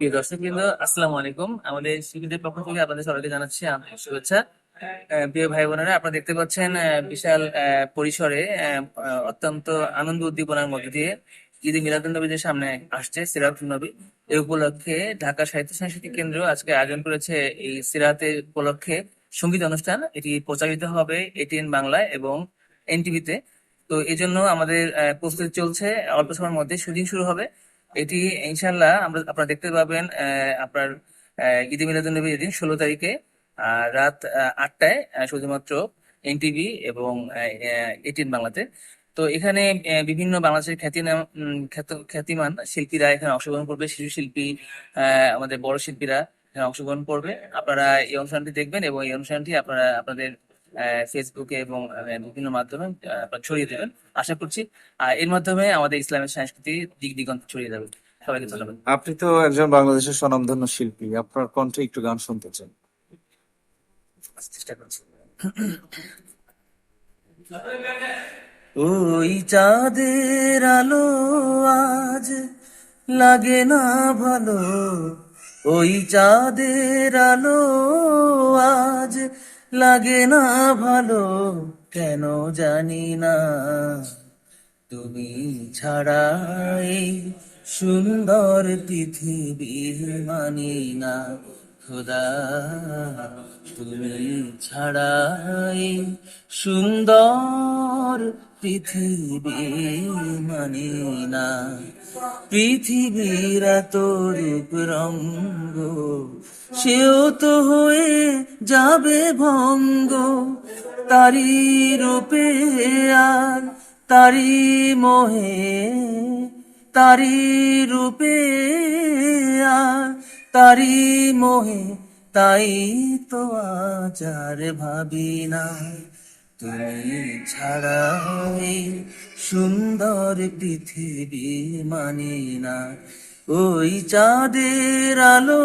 প্রিয় আসসালামু আলাইকুম। আমাদের পক্ষ থেকে আপনাদের সবাইকে জানাচ্ছি আন্তরিক শুভেচ্ছা। প্রিয় ভাই বোনেরা, আপনারা দেখতে পাচ্ছেন বিশাল পরিসরে অত্যন্ত আনন্দ উদ্দীপনার মধ্যে দিয়ে ঈদ মিলাদুল নবী যে সামনে আসছে সিরাতুল নবী। এই উপলক্ষে ঢাকা সাহিত্য সাংস্কৃতিক কেন্দ্র আজকে আয়োজন করেছে এই সিরাতের উপলক্ষে সংগীত অনুষ্ঠান। এটি প্রচারিত হবে এটিএন বাংলায় এবং এনটিভিতে। তো এই জন্য আমাদের প্রস্তুতি চলছে। অল্প সময়ের মধ্যে শুটিং শুরু হবে। এটি ইনশাল্লাহ আমরা, আপনারা দেখতে পাবেন আপনার ঈদে মিলাদুন্নবী যেদিন, ষোলো তারিখে রাত আটটায় শুধুমাত্র এনটিভি এবং এটিএন বাংলাতে। তো এখানে বিভিন্ন বাংলাদেশের খ্যাতিনাম খ্যাতিমান শিল্পীরা এখানে অংশগ্রহণ করবে। শিশু শিল্পী আমাদের বড় শিল্পীরা এখানে অংশগ্রহণ করবে। আপনারা এই অনুষ্ঠানটি দেখবেন এবং এই অনুষ্ঠানটি আপনারা, আপনাদের ফেসবুকে এবং বিভিন্ন মাধ্যমে ছড়িয়ে দেবেন। আশা করছি আর এর মাধ্যমে আমাদের ইসলামের সংস্কৃতি দিক দিগন্ত ছড়িয়ে যাবে। সবাইকে ধন্যবাদ। আপনি তো একজন বাংলাদেশের স্বনামধন্য শিল্পী। আপনার কণ্ঠে একটু গান শুনতে চেষ্টা করছি। ওই চাঁদের আলো আজ লাগে না ভালো। ওই চাঁদের আলো আজ লাগে না ভালো, কেন জানি না। তুমি ছাড়া সুন্দর পৃথিবী মানি না। খোদা, তুমি ছাড়া সুন্দর পৃথিবী মানি না। পৃথিবীর এত রূপ রঙ্গ সেও তো হয়ে যাবে ভঙ্গ। তারি রূপে আর তারি মোহে, তারি রূপে আর তারি মোহে, তাই তো আজ আর ভাবি না। তুমি ছাড়া সুন্দর পৃথিবী মানি না। ওই চাঁদের আলো